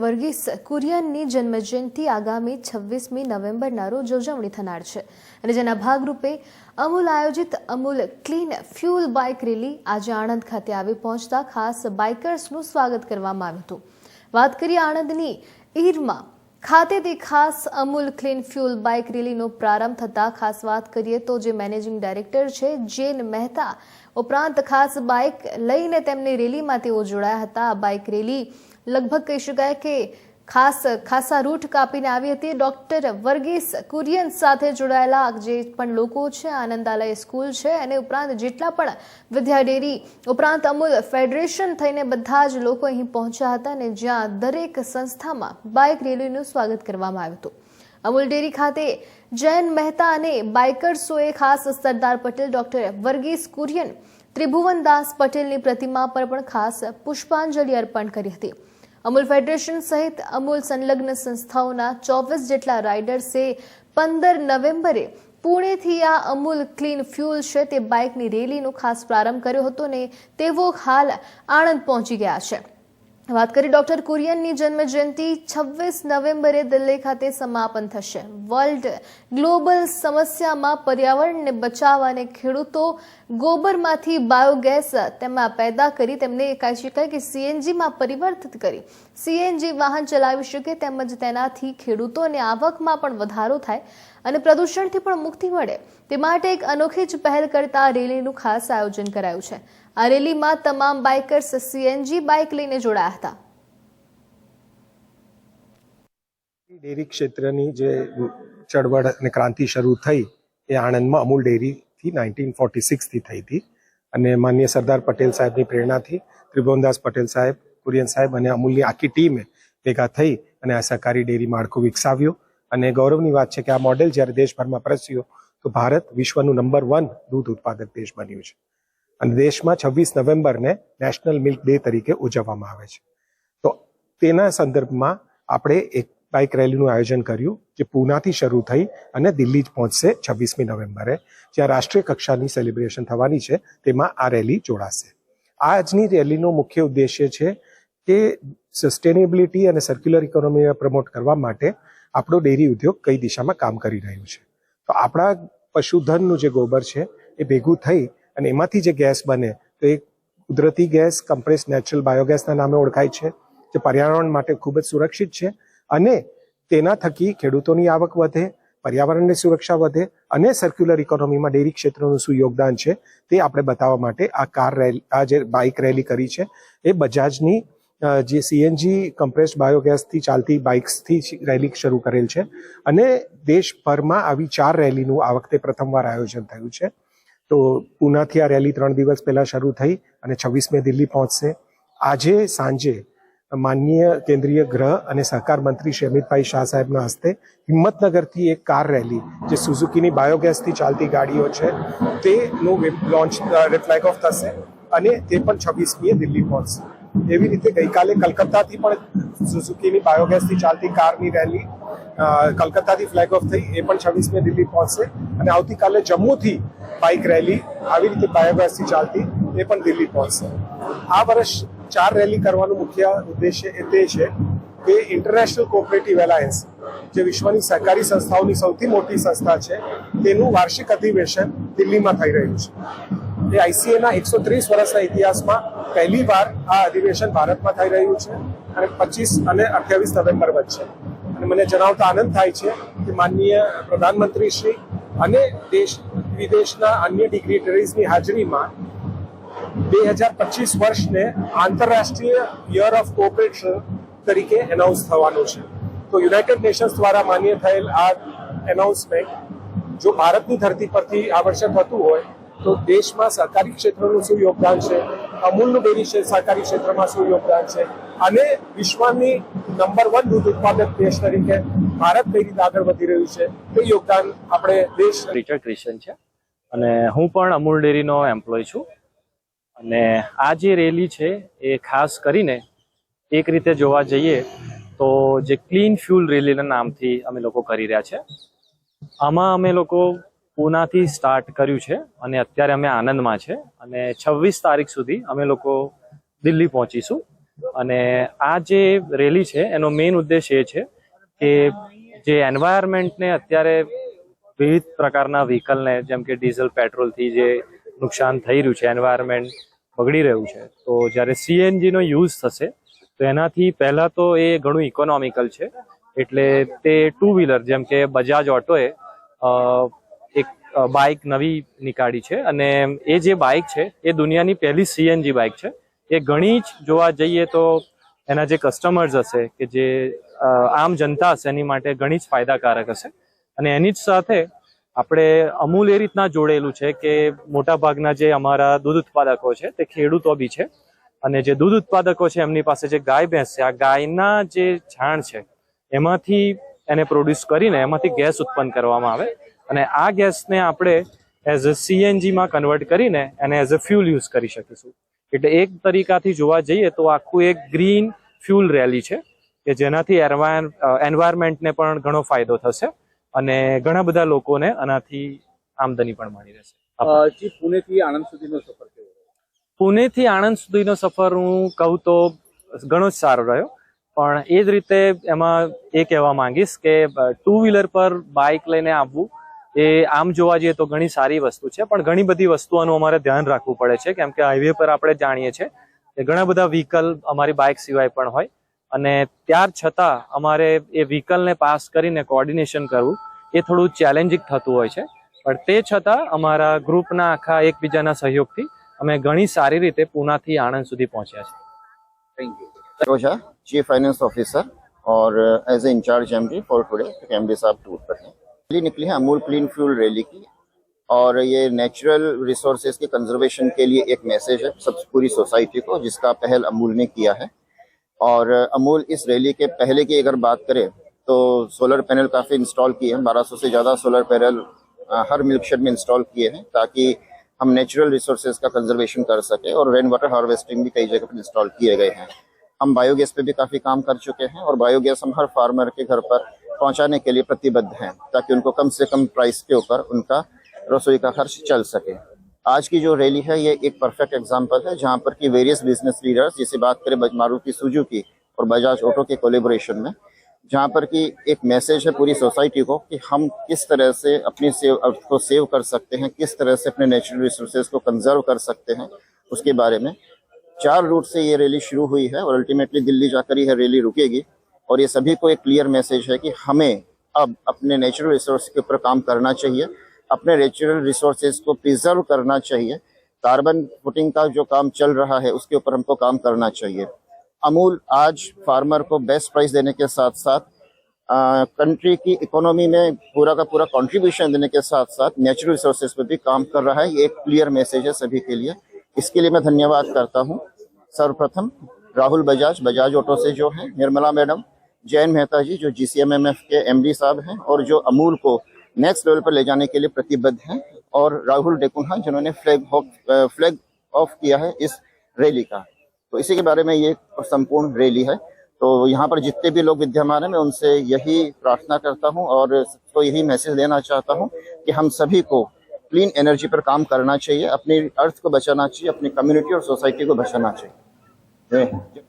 વર્ગીસ કુરિયનની જન્મજયંતિ આગામી છવ્વીસમી નવેમ્બરના રોજ ઉજવણી થનાર છે અને જેના ભાગરૂપે અમૂલ આયોજિત Amul clean fuel bike rally આજે આણંદ ખાતે આવી પહોંચતા ખાસ બાઇકર્સનું સ્વાગત કરવામાં આવ્યું હતું. વાત કરીએ આણંદની ઈરમાં. ખાતેથી ખાસ અમૂલ ક્લીન ફ્યુલ બાઇક રેલીનો પ્રારંભ થતાં ખાસ વાત કરીએ તો જે મેનેજિંગ ડાયરેક્ટર છે જેન મહેતા, ઉપરાંત ખાસ બાઇક લઈને તેમની રેલીમાં તેઓ જોડાયા હતા. આ બાઇક રેલી લગભગ કહી શકાય કે ખાસ ખાસા રૂટ કાપીને આવી હતી. ડોક્ટર વર્ગીસ કુરિયન સાથે જોડાયેલા જે પણ લોકો છે, આનંદાલય સ્કૂલ છે અને ઉપરાંત જેટલા પણ વિદ્યા ડેરી, ઉપરાંત અમૂલ ફેડરેશન થઈને બધા જ લોકો અહીં પહોંચ્યા હતા અને જ્યાં દરેક સંસ્થામાં બાઇક રેલીનું સ્વાગત કરવામાં આવ્યું હતું. અમૂલ ડેરી ખાતે જયન મહેતા અને બાઇકર્સોએ ખાસ સરદાર પટેલ, ડોક્ટર વર્ગીસ કુરિયન ત્રિભુવનદાસ પટેલની પ્રતિમા પર પણ ખાસ પુષ્પાંજલિ અર્પણ કરી હતી. અમૂલ ફેડરેશન સહિત અમૂલ સંલગ્ન સંસ્થાઓના ચોવીસ જેટલા રાઇડર્સે પંદર નવેમ્બરે પુણેથી આ અમૂલ ક્લીન ફ્યુલ છે તે બાઇકની રેલીનો ખાસ પ્રારંભ કર્યો હતો ને તેઓ હાલ આણંદ પહોંચી ગયા છે. વાત કરી ડોક્ટર કુરિયનની જન્મ જયંતિ છવ્વીસ નવેમ્બરે દિલ્હી ખાતે સમાપન થશે. વર્લ્ડ ગ્લોબલ સમસ્યામાં પર્યાવરણને બચાવવા અને ખેડૂતો ગોબરમાંથી બાયોગેસ તેમાં પેદા કરી તેમને કહી શકાય કે સીએનજીમાં પરિવર્તિત કરી. સીએનજી વાહન ચલાવી શકે તેમજ તેનાથી ખેડૂતોને આવકમાં પણ વધારો થાય અને પ્રદૂષણથી પણ મુક્તિ મળે તે માટે એક અનોખી જ પહેલ કરતા રેલીનું ખાસ આયોજન કરાયું છે. આ રેલીમાં તમામ બાઇકર્સ સીએનજી બાઇક લઈને જોડાયા હતા. ડેરી ક્ષેત્રની જે ચળવળ અને ક્રાંતિ શરૂ થઈ એ આણંદમાં અમૂલ ડેરીથી નાઇન્ટીન ફોર્ટી સિક્સથી થઈ હતી. અને માન્ય સરદાર પટેલ સાહેબની પ્રેરણાથી ત્રિભુવનદાસ પટેલ સાહેબ કુરિયન સાહેબ અને અમૂલની આખી ટીમે ભેગા થઈ અને આ સહકારી ડેરી માળખું વિકસાવ્યું. અને ગૌરવની વાત છે કે આ મોડેલ જ્યારે દેશભરમાં પ્રસ્યો તો ભારત વિશ્વનું નંબર વન દૂધ ઉત્પાદક દેશ બન્યું છે. અને દેશમાં છવ્વીસ નવેમ્બરને નેશનલ મિલ્ક ડે તરીકે ઉજવવામાં આવે છે. તો તેના સંદર્ભમાં આપણે એક બાઇક રેલીનું આયોજન કર્યું, જે પૂનાથી શરૂ થઈ અને દિલ્હી જ પહોંચશે છવ્વીસમી નવેમ્બરે, જ્યાં રાષ્ટ્રીય કક્ષાની સેલિબ્રેશન થવાની છે, તેમાં આ રેલી જોડાશે. આજની રેલીનો મુખ્ય ઉદ્દેશ્ય છે કે સસ્ટેનેબિલિટી અને સર્ક્યુલર ઇકોનોમી પ્રમોટ કરવા માટે આપણો ડેરી ઉદ્યોગ કઈ દિશામાં કામ કરી રહ્યું છે. તો આપણા પશુધનનું જે ગોબર છે, એ ભેગું થઈ અને એમાંથી જે ગેસ બને, તો એ કુદરતી ગેસ કમ્પ્રેસ નેચરલ બાયોગેસના નામે ઓળખાય છે, જે પર્યાવરણ માટે ખૂબ જ સુરક્ષિત છે અને તેના થકી ખેડૂતોની આવક વધે, પર્યાવરણની સુરક્ષા વધે અને સર્ક્યુલર ઇકોનોમીમાં ડેરી ક્ષેત્રનું શું યોગદાન છે તે આપણે બતાવવા માટે આ કાર રેલી, આ જે બાઇક રેલી કરી છે, એ બજાજની જે સીએનજી કમ્પ્રેસ્ડ બાયોગેસથી ચાલતી બાઇક્સથી રેલી શરૂ કરેલ છે. અને દેશભરમાં આવી ચાર રેલીનું આ વખતે પ્રથમવાર આયોજન થયું છે. તો પૂનાથી આ રેલી ત્રણ દિવસ પહેલા શરૂ થઈ અને છવ્વીસમે દિલ્હી પહોંચશે. આજે સાંજે માનનીય કેન્દ્રીય ગૃહ અને સહકાર મંત્રી શ્રી અમિતભાઈ શાહ સાહેબના હસ્તે હિંમતનગરથી એક કાર રેલી, જે સુઝુકીની બાયોગેસથી ચાલતી ગાડીઓ છે, તેનું લોન્ચ ફ્લેગ ઓફ થશે અને તે પણ છવ્વીસમીએ દિલ્હી પહોંચશે. એવી રીતે ગઈકાલે કલકત્તાથી પણ સુઝુકીની બાયોગેસથી ચાલતી કારની રેલી કલકત્તાથી ફ્લેગ ઓફ થઈ, એ પણ છવ્વીસમી દિલ્હી પહોંચશે. અને આવતીકાલે જમ્મુથી બાઇક રેલી આવી રીતે બાયોગેસથી ચાલતી, એ પણ દિલ્હી પહોંચશે. આ વર્ષ ચાર રેલી કરવાનું મુખ્ય ઉદ્દેશ્ય એ તે છે કે ઇન્ટરનેશનલ કોઓપરેટિવ એલાયન્સ જે વિશ્વની સહકારી સંસ્થાઓની સૌથી મોટી સંસ્થા છે, તેનું વાર્ષિક અધિવેશન દિલ્હીમાં થઈ રહ્યું છે. એ આઈસીએના એકસો ત્રીસ વર્ષના ઇતિહાસમાં પહેલી વાર આ અધિવેશન ભારતમાં થઈ રહ્યું છે અને પચીસ અને અઠ્યાવીસ નવેમ્બર વચ્ચે. અને મને જણાવતા આનંદ થાય છે કે માનનીય પ્રધાનમંત્રી શ્રી અને દેશ વિદેશના અન્ય ડિગ્રીટરીઝની હાજરીમાં બે હજાર પચીસ વર્ષને આંતરરાષ્ટ્રીય યર ઓફ કોઓપરેશન તરીકે એનાઉન્સ થવાનું છે. તો યુનાઇટેડ નેશન્સ દ્વારા માન્ય થયેલ આ એનાઉન્સમેન્ટ જો ભારતની ધરતી પરથી આ વર્ષે થતું હોય તો દેશમાં સહકારી ક્ષેત્રનું શું યોગદાન છે? અમૂલનું ડેરી છે સહકારી ક્ષેત્રમાં શું યોગદાન છે? અને વિશ્વની નંબર વન દૂધ ઉત્પાદક દેશ તરીકે ભારત કઈ રીતે આગળ વધી રહ્યું છે? તે યોગદાન આપણે દેશ રિચર્ડ ક્રિશન છે. અને હું પણ અમૂલ ડેરીનો એમ્પ્લોય છું. અને આ જે રેલી છે એ ખાસ કરીને એક રીતે જોવા જઈએ તો જે ક્લીન ફ્યુલ રેલીના નામથી અમે લોકો કરી રહ્યા છે. આમાં અમે લોકો પૂનાથી સ્ટાર્ટ કર્યું છે અને અત્યારે અમે આનંદમાં છે. અને છવ્વીસ તારીખ સુધી અમે લોકો દિલ્હી પહોંચીશું. અને આ જે રેલી છે, એનો મેઇન ઉદ્દેશ એ છે કે જે એન્વાયરમેન્ટને અત્યારે વિવિધ પ્રકારના વ્હીકલને જેમ કે ડીઝલ પેટ્રોલથી જે નુકસાન થઈ રહ્યું છે એન્વાયરમેન્ટ બગડી રહ્યું છે, તો જ્યારે સીએનજીનો યુઝ થશે, તો એનાથી પહેલાં તો એ ઘણું ઇકોનોમિકલ છે. એટલે તે ટુ વ્હીલર જેમ કે બજાજ ઓટોએ બાઇક નવી નીકાળી છે અને એ જે બાઇક છે, એ દુનિયાની પહેલી સીએનજી બાઇક છે. એ ઘણી જ જોવા જઈએ તો એના જે કસ્ટમર્સ હશે કે જે આમ જનતા હશે, એની માટે ઘણી જ ફાયદાકારક હશે. અને એની જ સાથે આપણે અમૂલ એ રીતના જોડેલું છે કે મોટા ભાગના જે અમારા દૂધ ઉત્પાદકો છે, તે ખેડૂતો બી છે. અને જે દૂધ ઉત્પાદકો છે, એમની પાસે જે ગાય ભેંસ છે, આ ગાયના જે છાણ છે, એમાંથી એને પ્રોડ્યુસ કરીને એમાંથી ગેસ ઉત્પન્ન કરવામાં આવે. અને આ ગેસને આપણે એઝ અ સીએનજીમાં કન્વર્ટ કરીને એને એઝ અ ફ્યુલ યુઝ કરી શકીશું. એટલે એક તરીકાથી જોવા જઈએ તો આખું એક ગ્રીન ફ્યુલ રેલી છે કે જેનાથી એન્વાયરમેન્ટને પણ ઘણો ફાયદો થશે અને ઘણા બધા લોકોને આનાથી આમદની પણ મળી રહેશે. પુણેથી આણંદ સુધીનો સફર કેવો પુણેથી આણંદ સુધીનો સફર હું કહું તો ઘણો જ સારો રહ્યો. પણ એ જ રીતે એમાં એ કહેવા માંગીશ કે ટુ વ્હીલર પર બાઇક લઈને આવવું એ આમ જોવા જઈએ તો ઘણી સારી વસ્તુ છે પણ ઘણી બધી વસ્તુઓનું અમારે ધ્યાન રાખવું પડે છે કેમ કે હાઈવે પર આપણે જાણીએ છીએ કે ઘણા બધા વ્હીકલ અમારી બાઇક સિવાય પણ હોય અને ત્યાર છતાં અમારે એ વ્હીકલને પાસ કરીને કોર્ડિનેશન કરવું એ થોડું ચેલેન્જિંગ થતું હોય છે પણ તે છતાં અમારા ગ્રુપના આખા એકબીજાના સહયોગથી અમે ઘણી સારી રીતે પૂનાથી આણંદ સુધી પહોંચ્યા છે Thank you. Roja chief finance officer और as a incharge MD for today MD साहब टूर पर हैं रैली निकली है अमूल क्लीन फ्यूल रैली की और ये नेचुरल रिसोर्सेज के कंजर्वेशन के लिए एक मैसेज है सब पूरी सोसाइटी को, जिसका पहल अमूल ने किया है। और अमूल इस रैली के पहले की अगर बात करें तो सोलर पैनल काफ़ी इंस्टॉल किए हैं। 1200 से ज़्यादा सोलर पैनल हर मिल्कशेड में इंस्टॉल किए हैं, ताकि हम नेचुरल रिसोर्सेज का कंजर्वेशन कर सके और रेन वाटर हार्वेस्टिंग भी कई जगह पर इंस्टॉल किए गए हैं। हम बायोगैस पे भी काफ़ी काम कर चुके हैं और बायोगैस हम हर फार्मर के घर पर पहुँचाने के लिए प्रतिबद्ध हैं, ताकि उनको कम से कम प्राइस के ऊपर उनका रसोई का खर्च चल सके। आज की जो रैली है, ये एक परफेक्ट एग्जांपल है, जहाँ पर कि वेरियस बिज़नेस लीडर्स जैसे बात करें मारुति सुजुकी और बजाज ऑटो के कोलेबोरेशन में, जहाँ पर कि एक मैसेज है पूरी सोसाइटी को कि हम किस तरह से अपनी सेव अर्थ को सेव कर सकते हैं, किस तरह से अपने नेचुरल रिसोर्सेज को कंजर्व कर सकते हैं, उसके बारे में। चार रूट से ये रैली शुरू हुई है और अल्टीमेटली दिल्ली जाकर यह रैली रुकेगी। और ये सभी को एक क्लियर मैसेज है कि हमें अब अपने नेचुरल रिसोर्स के ऊपर काम करना चाहिए। अपने नेचुरल रिसोर्सेज को प्रिजर्व करना चाहिए। कार्बन फुटिंग का जो काम चल रहा है, उसके ऊपर हमको काम करना चाहिए। अमूल, आज फार्मर को बेस्ट प्राइस देने के साथ साथ कंट्री की इकोनॉमी में पूरा का पूरा कंट्रीब्यूशन देने के साथ साथ नेचुरल रिसोर्सेज पर भी काम कर रहा है। ये एक क्लियर मैसेज है सभी के लिए। इसके लिए मैं धन्यवाद करता हूँ। सर्वप्रथम राहुल बजाज बजाज ऑटो से जो है, निर्मला मैडम जैन मेहता जी, जो जीसीएमएमएफ के एमडी साहब हैं और जो अमूल को नेक्स्ट लेवल पर ले जाने के लिए प्रतिबद्ध हैं, और राहुल डेकुन्हा, जिन्होंने फ्लैग फ्लैग ऑफ़ किया है इस रैली का। तो इसी के बारे में ये संपूर्ण रैली है। तो यहाँ पर जितने भी लोग विद्यमान हैं, मैं उनसे यही प्रार्थना करता हूँ और सबको यही मैसेज देना चाहता हूँ कि हम सभी को क्लीन एनर्जी पर काम करना चाहिए, अपनी अर्थ को बचाना चाहिए, अपनी कम्युनिटी और सोसाइटी को बचाना चाहिए।